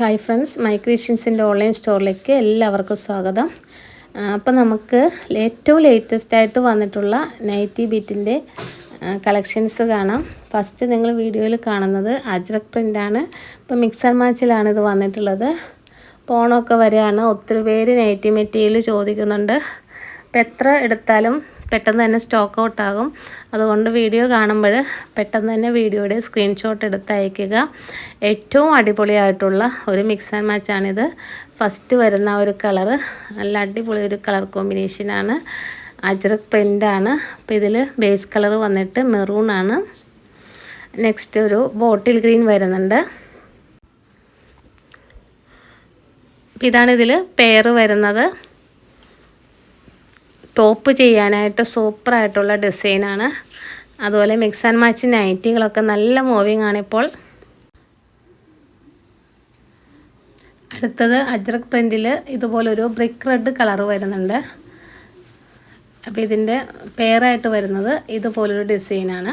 Hi friends my ക്രിയേഷൻസിന്റെ online സ്റ്റോറിലേക്ക് എല്ലാവർക്കും സ്വാഗതം. അപ്പോൾ നമുക്ക് ഏറ്റവും ലേറ്റസ്റ്റ് ആയിട്ട് വന്നിട്ടുള്ള നൈറ്റി ബിറ്റിന്റെ കളക്ഷൻസ് കാണാം. ഫസ്റ്റ് നിങ്ങൾ വീഡിയോയിൽ കാണുന്നത് അജ്രക് പ്രിന്റാണ് ഇപ്പോൾ മിക്സർ മാച്ചിലാണ് ഇത് വന്നിട്ടുള്ളത്. പോണമൊക്കെ വരെയാണ് ഒത്തിരി പേര് നൈറ്റി മെറ്റീരിയൽ ചോദിക്കുന്നുണ്ട്. അപ്പോൾ എത്ര എടുത്താലും പെട്ടെന്ന് തന്നെ സ്റ്റോക്ക് ഔട്ട് ആകും. അതുകൊണ്ട് വീഡിയോ കാണുമ്പോൾ പെട്ടെന്ന് തന്നെ വീഡിയോയുടെ സ്ക്രീൻഷോട്ട് എടുത്ത് അയക്കുക ഏറ്റവും അടിപൊളിയായിട്ടുള്ള ഒരു മിക്സ് ആൻഡ് മാച്ചാണിത് ഫസ്റ്റ് വരുന്ന ഒരു കളറ് നല്ല അടിപൊളി ഒരു കളർ കോമ്പിനേഷനാണ് അജ്രക് പ്രിന്റാണ് അപ്പോൾ ഇതിൽ ബേസ് കളർ വന്നിട്ട് മെറൂൺ ആണ്. നെക്സ്റ്റ് ഒരു ബോട്ടിൽ ഗ്രീൻ വരുന്നുണ്ട്. ഇതാണ് ഇതിൽ പെയർ വരുന്നത്. ടോപ്പ് ചെയ്യാനായിട്ട് സൂപ്പറായിട്ടുള്ള ഡിസൈനാണ്. അതുപോലെ മിക്സ് ആൻഡ് മാച്ച് നൈറ്റികളൊക്കെ നല്ല മൂവിങ് ആണിപ്പോൾ അടുത്തത് അജ്രക് പ്രിന്റിൽ ഇതുപോലൊരു ബ്രിക്ക് റെഡ് കളർ വരുന്നുണ്ട്. അപ്പോൾ ഇതിന്റെ പെയറായിട്ട് വരുന്നത് ഇതുപോലൊരു ഡിസൈനാണ്.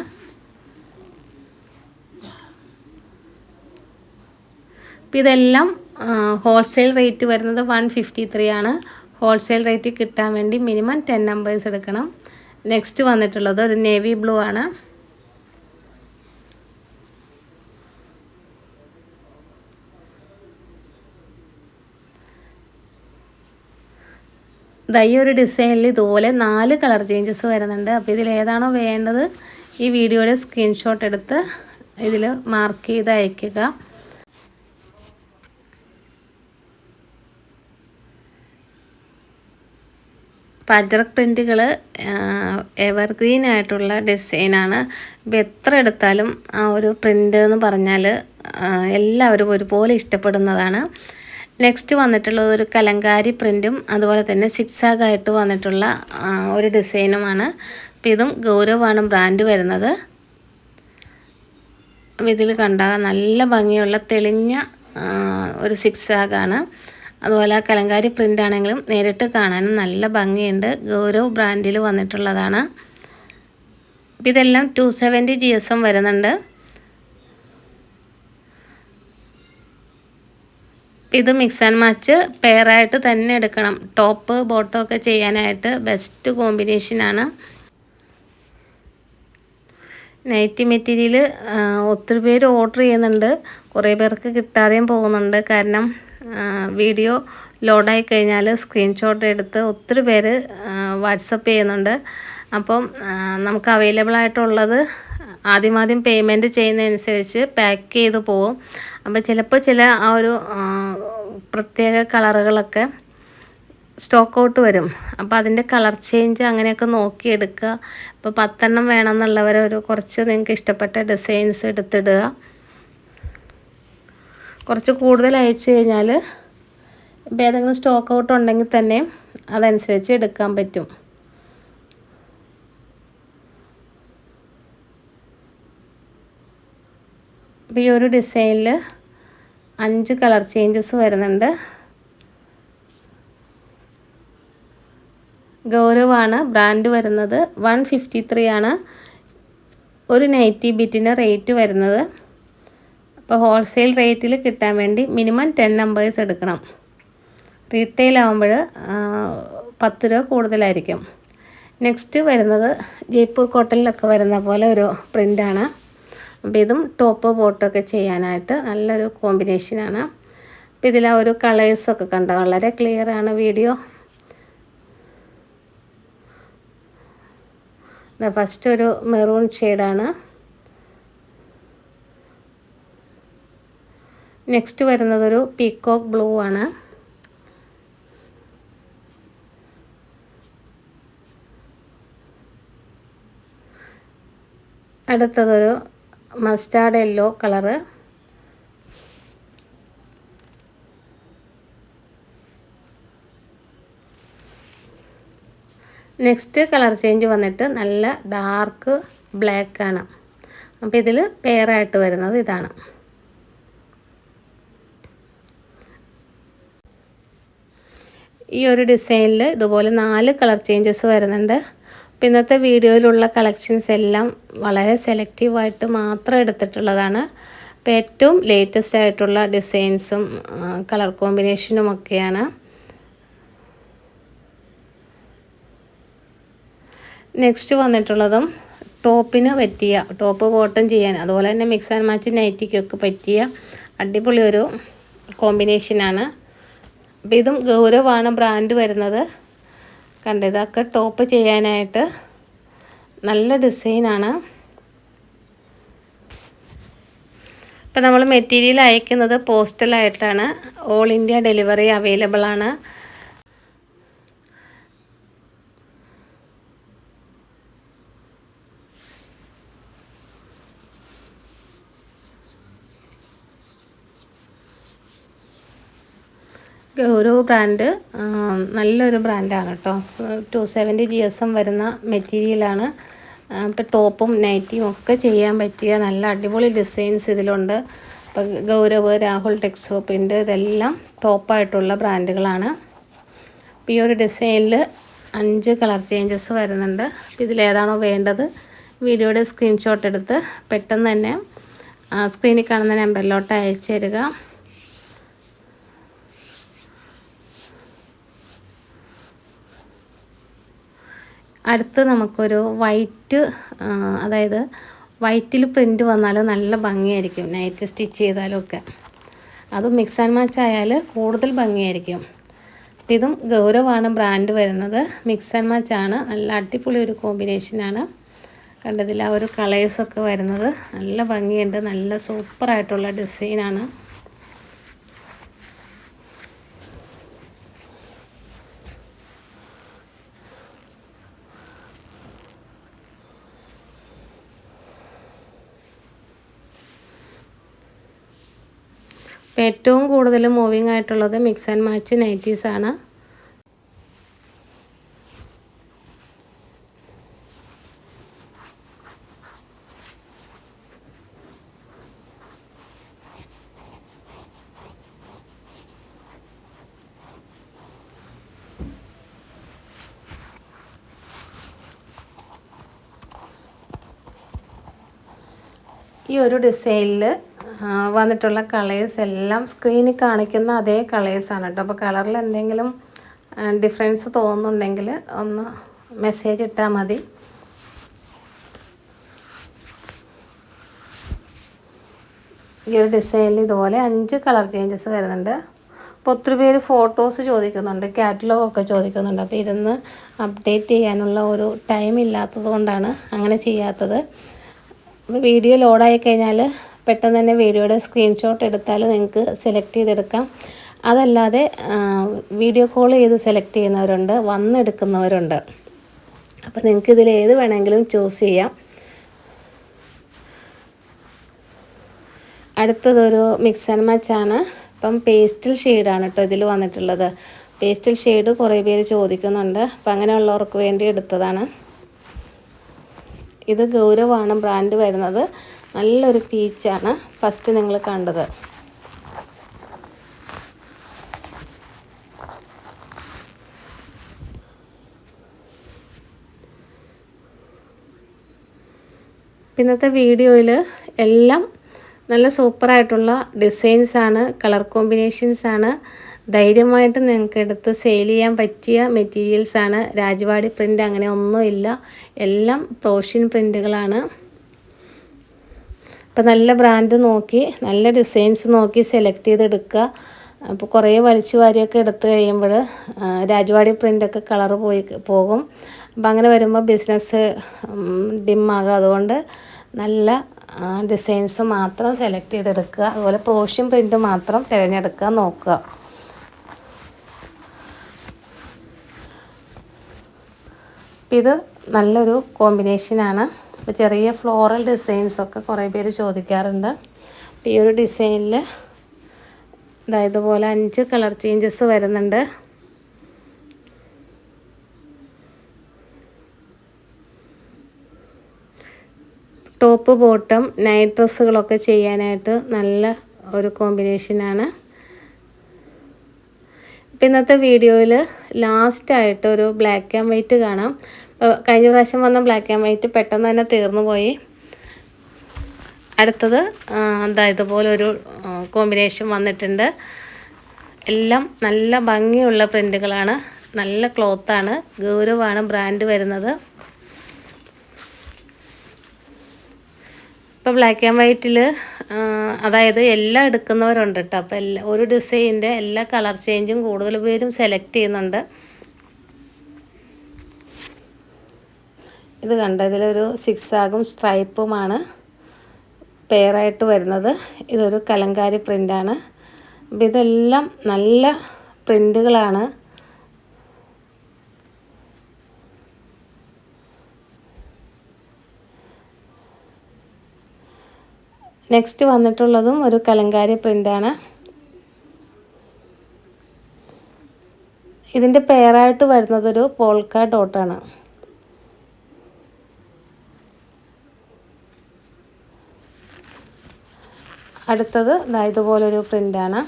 അപ്പോൾ ഇതെല്ലാം ഹോൾസെയിൽ റേറ്റ് വരുന്നത് വൺ ഫിഫ്റ്റി ത്രീ ആണ്. ഹോൾസെയിൽ റേറ്റ് കിട്ടാൻ വേണ്ടി മിനിമം ടെൻ നമ്പേഴ്സ് എടുക്കണം. നെക്സ്റ്റ് വന്നിട്ടുള്ളത് ഒരു നേവി ബ്ലൂ ആണ്. ഈ ഒരു ഡിസൈനിൽ ഇതുപോലെ നാല് കളർ ചേഞ്ചസ് വരുന്നുണ്ട്. അപ്പോൾ ഇതിൽ ഏതാണോ വേണ്ടത് ഈ വീഡിയോയുടെ സ്ക്രീൻഷോട്ട് എടുത്ത് ഇതിൽ മാർക്ക് ചെയ്ത് അയയ്ക്കുക പജറക് പ്രിന്റുകൾ എവർഗ്രീൻ ആയിട്ടുള്ള ഡിസൈനാണ് ഇപ്പോൾ എത്ര എടുത്താലും ആ ഒരു പ്രിന്റ് എന്ന് പറഞ്ഞാൽ എല്ലാവരും ഒരുപോലെ ഇഷ്ടപ്പെടുന്നതാണ്. നെക്സ്റ്റ് വന്നിട്ടുള്ളത് ഒരു കലങ്കാരി പ്രിന്റും അതുപോലെ തന്നെ സിക്സാഗായിട്ട് വന്നിട്ടുള്ള ഒരു ഡിസൈനുമാണ് അപ്പോൾ ഇതും ഗൗരവാണ് ബ്രാൻഡ് വരുന്നത്. ഇതിൽ കണ്ടാൽ നല്ല ഭംഗിയുള്ള തെളിഞ്ഞ ഒരു സിക്സാഗാണ് അതുപോലെ ആ കലങ്കാരി പ്രിന്റ് ആണെങ്കിലും നേരിട്ട് കാണാനും നല്ല ഭംഗിയുണ്ട്. ഗൗരവ് ബ്രാൻഡിൽ വന്നിട്ടുള്ളതാണ്. ഇതെല്ലാം ടു സെവന്റി ജി എസ് എം വരുന്നുണ്ട്. ഇത് മിക്സ് ആൻഡ് മാച്ച് പെയറായിട്ട് തന്നെ എടുക്കണം. ടോപ്പ് ബോട്ടോ ഒക്കെ ചെയ്യാനായിട്ട് ബെസ്റ്റ് കോമ്പിനേഷനാണ് നൈറ്റി മെറ്റീരിയൽ ഒത്തിരി പേര് ഓർഡർ ചെയ്യുന്നുണ്ട്. കുറേ പേർക്ക് കിട്ടാതെയും പോകുന്നുണ്ട്. കാരണം വീഡിയോ ലോഡായി കഴിഞ്ഞാൽ സ്ക്രീൻഷോട്ട് എടുത്ത് ഒത്തിരി പേര് വാട്സപ്പ് ചെയ്യുന്നുണ്ട്. അപ്പം നമുക്ക് അവൈലബിൾ ആയിട്ടുള്ളത് ആദ്യം ആദ്യം പേയ്മെന്റ് ചെയ്യുന്നതനുസരിച്ച് പാക്ക് ചെയ്ത് പോവും. അപ്പോൾ ചിലപ്പോൾ ചില ആ ഒരു പ്രത്യേക കളറുകളൊക്കെ സ്റ്റോക്ക് ഔട്ട് വരും. അപ്പോൾ അതിന്റെ കളർ ചേഞ്ച് അങ്ങനെയൊക്കെ നോക്കിയെടുക്കുക. ഇപ്പോൾ പത്തെണ്ണം വേണമെന്നുള്ളവരെ ഒരു കുറച്ച് നിങ്ങൾക്ക് ഇഷ്ടപ്പെട്ട ഡിസൈൻസ് എടുത്തിടുക. കുറച്ച് കൂടുതൽ അയച്ചു കഴിഞ്ഞാൽ ഇപ്പോൾ ഏതെങ്കിലും സ്റ്റോക്ക് ഔട്ട് ഉണ്ടെങ്കിൽ തന്നെ അതനുസരിച്ച് എടുക്കാൻ പറ്റും. അപ്പോൾ ഈ ഒരു ഡിസൈനിൽ അഞ്ച് കളർ ചേഞ്ചസ് വരുന്നുണ്ട്. ഗൗരവാണ് ബ്രാൻഡ് വരുന്നത്. വൺ ഫിഫ്റ്റി ത്രീ ആണ്. ഒരു നൈറ്റി ബിറ്റിന് റേറ്റ് വരുന്നത്. അപ്പോൾ ഹോൾസെയിൽ റേറ്റിൽ കിട്ടാൻ വേണ്ടി മിനിമം ടെൻ നമ്പേഴ്സ് എടുക്കണം. റീറ്റെയിൽ ആകുമ്പോൾ പത്ത് രൂപ കൂടുതലായിരിക്കും. നെക്സ്റ്റ് വരുന്നത് ജയ്പൂർ കോട്ടണിലൊക്കെ വരുന്ന പോലെ ഒരു പ്രിന്റാണ് അപ്പോൾ ഇതും ടോപ്പ് ബോട്ടൊക്കെ ചെയ്യാനായിട്ട് നല്ലൊരു കോമ്പിനേഷനാണ് അപ്പോൾ ഇതിൽ ആ ഒരു കളേഴ്സൊക്കെ കണ്ട? വളരെ ക്ലിയർ ആണ് വീഡിയോ ഫസ്റ്റ് ഒരു മെറൂൺ ഷെയ്ഡാണ് നെക്സ്റ്റ് വരുന്നതൊരു പീക്കോക്ക് ബ്ലൂ ആണ്. അടുത്തതൊരു mustard yellow colour. Next colour change വന്നിട്ട് നല്ല ഡാർക്ക് ബ്ലാക്ക് ആണ്. അപ്പോൾ ഇതിൽ പെയറായിട്ട് വരുന്നത് ഇതാണ്. ഈ ഒരു ഡിസൈനിൽ ഇതുപോലെ നാല് കളർ ചേഞ്ചസ് വരുന്നുണ്ട്. അപ്പോൾ ഇന്നത്തെ വീഡിയോയിലുള്ള കളക്ഷൻസ് എല്ലാം വളരെ സെലക്റ്റീവായിട്ട് മാത്രം എടുത്തിട്ടുള്ളതാണ്. അപ്പോൾ ഏറ്റവും ലേറ്റസ്റ്റ് ആയിട്ടുള്ള ഡിസൈൻസും കളർ കോമ്പിനേഷനും ഒക്കെയാണ്. നെക്സ്റ്റ് വന്നിട്ടുള്ളതും ടോപ്പിന് പറ്റിയ ടോപ്പ് ബോട്ടം ചെയ്യാൻ അതുപോലെ തന്നെ മിക്സ് ആൻഡ് മാച്ച് നൈറ്റിക്കൊക്കെ പറ്റിയ അടിപൊളി ഒരു കോമ്പിനേഷനാണ്. അപ്പോൾ ഇതും ഗൗരവമാണ് ബ്രാൻഡ് വരുന്നത്. കണ്ടത് ഇതൊക്കെ ടോപ്പ് ചെയ്യാനായിട്ട് നല്ല ഡിസൈനാണ് ഇപ്പം നമ്മൾ മെറ്റീരിയൽ അയക്കുന്നത് പോസ്റ്റലായിട്ടാണ് ഓൾ ഇന്ത്യ ഡെലിവറി അവൈലബിൾ ആണ്. ഗൗരവ് ബ്രാൻഡ് നല്ലൊരു ബ്രാൻഡാണ് കേട്ടോ two seventy G S M വരുന്ന മെറ്റീരിയലാണ് ഇപ്പോൾ ടോപ്പും നൈറ്റിയും ഒക്കെ ചെയ്യാൻ പറ്റിയ നല്ല അടിപൊളി ഡിസൈൻസ് ഇതിലുണ്ട്. ഇപ്പോൾ ഗൗരവ് രാഹുൽ ടെക്സോപ്പിന്റെ ഇതെല്ലാം ടോപ്പായിട്ടുള്ള ബ്രാൻഡുകളാണ് അപ്പോൾ ഈ ഒരു ഡിസൈനിൽ അഞ്ച് കളർ ചേഞ്ചസ് വരുന്നുണ്ട്. ഇതിലേതാണോ വേണ്ടത്? വീഡിയോയുടെ സ്ക്രീൻഷോട്ട് എടുത്ത് പെട്ടെന്ന് തന്നെ സ്ക്രീനിൽ കാണുന്ന നമ്പറിലോട്ട് അയച്ചു തരിക. അടുത്ത് നമുക്കൊരു വൈറ്റ് അതായത് വൈറ്റിൽ പ്രിന്റ് വന്നാൽ നല്ല ഭംഗിയായിരിക്കും. നൈറ്റ് സ്റ്റിച്ച് ചെയ്താലും ഒക്കെ അത് മിക്സ് ആൻഡ് മാച്ച് ആയാൽ കൂടുതൽ ഭംഗിയായിരിക്കും. ഇതും ഗൗരവമാണ് ബ്രാൻഡ് വരുന്നത്. മിക്സ് ആൻഡ് മാച്ച് ആണ്. നല്ല അടിപൊളി ഒരു കോമ്പിനേഷനാണ് കണ്ടതിൽ ആ ഒരു കളേഴ്സൊക്കെ വരുന്നത്. നല്ല ഭംഗിയുണ്ട്. നല്ല സൂപ്പറായിട്ടുള്ള ഡിസൈനാണ് ഏറ്റവും കൂടുതൽ മൂവിങ് ആയിട്ടുള്ളത് മിക്സ് ആൻഡ് മാച്ച് നൈറ്റീസ് ആണ്. ഈ ഒരു ഡിസൈനിൽ വന്നിട്ടുള്ള കളേഴ്സ് എല്ലാം സ്ക്രീനിൽ കാണിക്കുന്ന അതേ കളേഴ്സാണ് കേട്ടോ അപ്പോൾ കളറിൽ എന്തെങ്കിലും ഡിഫറൻസ് തോന്നുന്നുണ്ടെങ്കിൽ ഒന്ന് മെസ്സേജ് ഇട്ടാൽ മതി. ഈ ഒരു ഡിസൈനിൽ ഇതുപോലെ അഞ്ച് കളർ ചേഞ്ചസ് വരുന്നുണ്ട്. അപ്പോൾ ഒത്തിരി പേര് ഫോട്ടോസ് ചോദിക്കുന്നുണ്ട് കാറ്റലോഗ് ഒക്കെ ചോദിക്കുന്നുണ്ട്. അപ്പോൾ ഇരുന്ന് അപ്ഡേറ്റ് ചെയ്യാനുള്ള ഒരു ടൈം ഇല്ലാത്തത് കൊണ്ടാണ് അങ്ങനെ ചെയ്യാത്തത്. വീഡിയോ ലോഡായി കഴിഞ്ഞാൽ പെട്ടെന്ന് തന്നെ വീഡിയോയുടെ സ്ക്രീൻഷോട്ട് എടുത്താൽ നിങ്ങൾക്ക് സെലക്ട് ചെയ്തെടുക്കാം. അതല്ലാതെ വീഡിയോ കോൾ ചെയ്ത് സെലക്ട് ചെയ്യുന്നവരുണ്ട് വന്നെടുക്കുന്നവരുണ്ട്. അപ്പോൾ നിങ്ങൾക്ക് ഇതിൽ ഏത് വേണമെങ്കിലും ചൂസ് ചെയ്യാം. അടുത്തതൊരു മിക്സ് ആൻഡ് മാച്ച് ആണ്. ഇപ്പം പേസ്റ്റൽ ഷെയ്ഡാണ് കേട്ടോ ഇതിൽ വന്നിട്ടുള്ളത്. പേസ്റ്റൽ ഷെയ്ഡ് കുറേ പേര് ചോദിക്കുന്നുണ്ട്. അപ്പം അങ്ങനെയുള്ളവർക്ക് വേണ്ടി എടുത്തതാണ്. ഇത് ഗൗരവാണ് ബ്രാൻഡ് വരുന്നത്. നല്ലൊരു പീച്ചാണ് ഫസ്റ്റ് നിങ്ങൾ കണ്ടത്. ഇന്നത്തെ വീഡിയോയിൽ എല്ലാം നല്ല സൂപ്പറായിട്ടുള്ള ഡിസൈൻസാണ് കളർ കോമ്പിനേഷൻസാണ് ധൈര്യമായിട്ട് നിങ്ങൾക്ക് എടുത്ത് സെയിൽ ചെയ്യാൻ പറ്റിയ മെറ്റീരിയൽസാണ് രാജവാടി പ്രിന്റ് അങ്ങനെ ഒന്നുമില്ല. എല്ലാം പ്രോഷ്യൻ പ്രിന്റുകളാണ് അപ്പോൾ നല്ല ബ്രാൻഡ് നോക്കി നല്ല ഡിസൈൻസ് നോക്കി സെലക്ട് ചെയ്തെടുക്കുക. അപ്പോൾ കുറേ വലിച്ചു വാരിയൊക്കെ എടുത്ത് കഴിയുമ്പോൾ രാജവാടി പ്രിന്റൊക്കെ കളർ പോയി പോകും. അപ്പം അങ്ങനെ വരുമ്പോൾ ബിസിനസ് ഡിമ്മാകും അതുകൊണ്ട് നല്ല ഡിസൈൻസ് മാത്രം സെലക്ട് ചെയ്തെടുക്കുക. അതുപോലെ പ്രോഷ്യൻ പ്രിന്റ് മാത്രം തിരഞ്ഞെടുക്കുക നോക്കുക. ഇത് നല്ലൊരു കോമ്പിനേഷനാണ് അപ്പോൾ ചെറിയ ഫ്ലോറൽ ഡിസൈൻസൊക്കെ കുറേ പേര് ചോദിക്കാറുണ്ട്. അപ്പോൾ ഈ ഒരു ഡിസൈനിൽ അതായത് പോലെ അഞ്ച് കളർ ചേഞ്ചസ് വരുന്നുണ്ട്. ടോപ്പ് ബോട്ടം നൈറ്റ് ഡ്രസ്സുകളൊക്കെ ചെയ്യാനായിട്ട് നല്ല ഒരു കോമ്പിനേഷനാണ് ഇപ്പം ഇന്നത്തെ വീഡിയോയിൽ ലാസ്റ്റായിട്ട് ഒരു ബ്ലാക്ക് ആൻഡ് വൈറ്റ് കാണാം. കഴിഞ്ഞ പ്രാവശ്യം വന്ന ബ്ലാക്ക് ആൻഡ് വൈറ്റ് പെട്ടെന്ന് തന്നെ തീർന്നു പോയി. അടുത്തത് എന്താ ഇതുപോലെ ഒരു കോമ്പിനേഷൻ വന്നിട്ടുണ്ട്. എല്ലാം നല്ല ഭംഗിയുള്ള പ്രിന്റുകളാണ് നല്ല ക്ലോത്താണ് ഗൗരവാണ് ബ്രാൻഡ് വരുന്നത്. ഇപ്പോൾ ബ്ലാക്ക് ആൻഡ് വൈറ്റിൽ അതായത് എല്ലാം എടുക്കുന്നവരുണ്ട് കേട്ടോ അപ്പോൾ എല്ലാ ഒരു ഡിസൈനിന്റെ എല്ലാ കളർ ചേഞ്ചും കൂടുതൽ പേരും സെലക്ട് ചെയ്യുന്നുണ്ട്. ഇത് കണ്ട? ഇതിലൊരു സിക്സ് ആകും സ്ട്രൈപ്പുമാണ് പെയറായിട്ട് വരുന്നത്. ഇതൊരു കലങ്കാരി പ്രിന്റാണ് അപ്പം ഇതെല്ലാം നല്ല പ്രിന്റുകളാണ് നെക്സ്റ്റ് വന്നിട്ടുള്ളതും ഒരു കലങ്കാരി പ്രിന്റാണ് ഇതിന്റെ പെയറായിട്ട് വരുന്നതൊരു പോൾക്ക ഡോട്ടാണ്. അടുത്തത് ദാ ഇതുപോലൊരു പ്രിന്റാണ്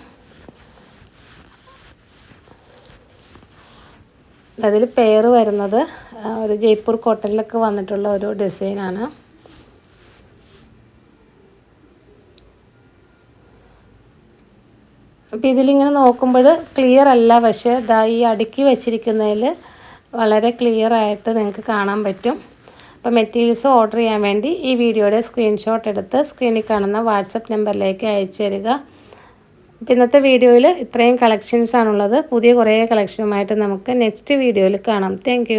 അതിൽ പേര് വരുന്നത് ഒരു ജയ്പൂർ കോട്ടണിലൊക്കെ വന്നിട്ടുള്ള ഒരു ഡിസൈനാണ്. അപ്പോൾ ഇതിലിങ്ങനെ നോക്കുമ്പോൾ ക്ലിയർ അല്ല പക്ഷേ ഇതാ ഈ അടുക്കി വെച്ചിരിക്കുന്നതിൽ വളരെ ക്ലിയർ ആയിട്ട് നിങ്ങൾക്ക് കാണാൻ പറ്റും. അപ്പോൾ മെറ്റീരിയൽസ് ഓർഡർ ചെയ്യാൻ വേണ്ടി ഈ വീഡിയോയുടെ സ്ക്രീൻഷോട്ട് എടുത്ത് സ്ക്രീനിൽ കാണുന്ന വാട്സപ്പ് നമ്പറിലേക്ക് അയച്ചു തരിക. ഇന്നത്തെ വീഡിയോയിൽ ഇത്രയും കളക്ഷൻസ് ആണുള്ളത്. പുതിയ കുറേ കളക്ഷനുമായിട്ട് നമുക്ക് നെക്സ്റ്റ് വീഡിയോയിൽ കാണാം. താങ്ക്